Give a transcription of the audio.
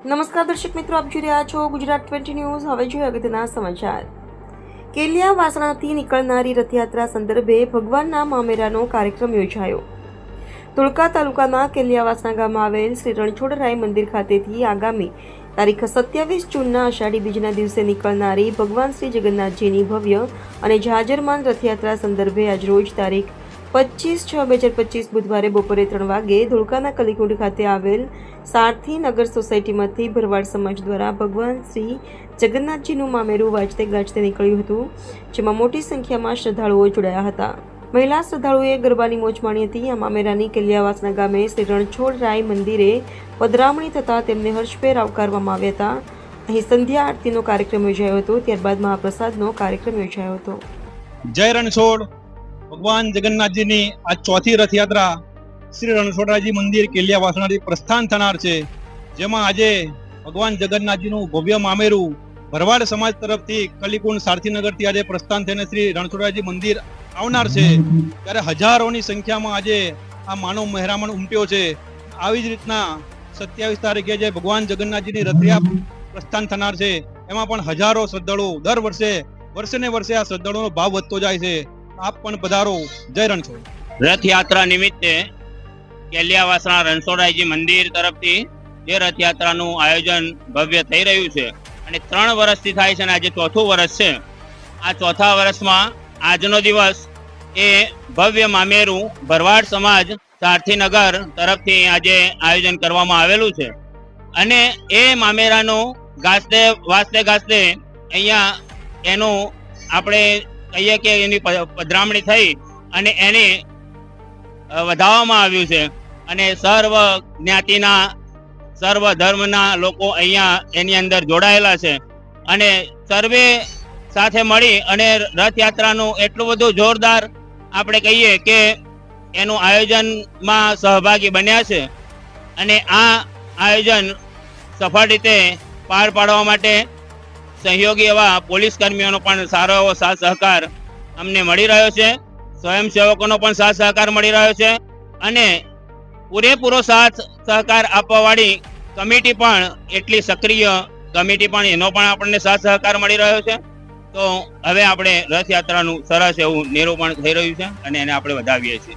નમસ્કાર દર્શક મિત્રો, આપ જોઈ રહ્યા છો ગુજરાત ટ્વેન્ટી ન્યૂઝ. હવે જોઈએ અગત્યના સમાચાર. કેલિયા વાસણાથી નીકળનારી રથયાત્રા સંદર્ભે ભગવાનના મામેરાનો કાર્યક્રમ યોજાયો. ધોળકા તાલુકાના કેલિયાવાસના ગામમાં આવેલ શ્રી રણછોડરાય મંદિર ખાતેથી આગામી તારીખ સત્યાવીસ જૂનના અષાઢી બીજના દિવસે નીકળનારી ભગવાન શ્રી જગન્નાથજીની ભવ્ય અને જાજરમાન રથયાત્રા સંદર્ભે આજરોજ તારીખ પચીસ છ બે હજાર પચીસ બુધવારે બપોરે ત્રણ વાગે ધોળકાના કલીકુંડ ખાતે આવેલ સારથી નગર સોસાયટીમાંથી ભરવાડ સમાજ દ્વારા ભગવાન શ્રી જગન્નાથજીનું મામેરું વાજતે ગાજતે નીકળ્યું હતું, જેમાં મોટી સંખ્યામાં શ્રદ્ધાળુઓ જોડાયા હતા. મહિલા શ્રદ્ધાળુઓએ ગરબાની મોજ માણી હતી. આ મામેરાની કલિયાવાસના ગામે શ્રી રણછોડ રાય મંદિરે પધરામણી થતાં તેમને હર્ષભેર આવકારવામાં આવ્યા હતા. અહીં સંધ્યા આરતીનો કાર્યક્રમ યોજાયો હતો. ત્યારબાદ મહાપ્રસાદનો કાર્યક્રમ યોજાયો હતો. જય રણછોડ! ભગવાન જગન્નાથજીની આ ચોથી રથયાત્રા શ્રી રણછોડરાજી મંદિર કેલિયા વાસણાથી પ્રસ્થાન થનાર છે. જેમાં આજે ભગવાન જગન્નાથજીનું ભવ્ય મામેરું ભરવાડ સમાજ તરફથી કલીકુંડ સારથીનગરથી આજે પ્રસ્થાન થઈને શ્રી રણછોડરાજી મંદિર આવનાર છે. ત્યારે હજારોની સંખ્યામાં આજે આ માનવ મહેરામણ ઉમટ્યો છે. આવી જ રીતના સત્યાવીસ તારીખે જે ભગવાન જગન્નાથજીની રથયાત્રા પ્રસ્થાન થનાર છે. એમાં પણ હજારો શ્રદ્ધાળુઓ દર વર્ષે વર્ષે ને વર્ષે આ શ્રદ્ધાળુઓનો ભાવ વધતો જાય છે. આપ પણ પધારો. જય રણછોડ. રથયાત્રા નિમિત્તે કેલિયાવાસણા રણછોડરાયજી મંદિર તરફથી જે રથયાત્રાનું આયોજન ભવ્ય થઈ રહ્યું છે અને ત્રણ વર્ષથી થાય છે અને આજે ચોથું વર્ષ છે. આ ચોથા વર્ષમાં આજનો દિવસ એ ભવ્ય મામેરું ભરવાડ સમાજ સારથીનગર તરફથી આજે આયોજન કરવામાં આવેલું છે. અને એ મામેરાનું ગાસ્તે વાસ્તે ગાસ્તે અહીંયા એનું આપણે કહીએ કે એની પધરામણી થઈ અને એને વધાવવામાં આવ્યું છે. અને સર્વ જ્ઞાતિના, સર્વ ધર્મના લોકો અહીંયા એની અંદર જોડાયેલા છે. અને સર્વે સાથે મળી અને રથયાત્રાનું એટલું બધું જોરદાર આપણે કહીએ કે એનું આયોજનમાં સહભાગી બન્યા છે. અને આ આયોજન સફળ રીતે પાર પાડવા માટે સહયોગી એવા પોલીસ કર્મીઓનો પણ સારો એવો સાથ સહકાર અમને મળી રહ્યો છે. સ્વયંસેવકોનો પણ સાથ સહકાર મળી રહ્યો છે. અને પૂરેપૂરો સાથ સહકાર આપવાવાળી કમિટી પણ એટલી સક્રિય કમિટી પણ એનો પણ આપણને સાથ સહકાર મળી રહ્યો છે. તો હવે આપણે રથયાત્રાનું સરસ એવું નિરૂપણ થઈ રહ્યું છે અને એને આપણે વધાવીએ છીએ.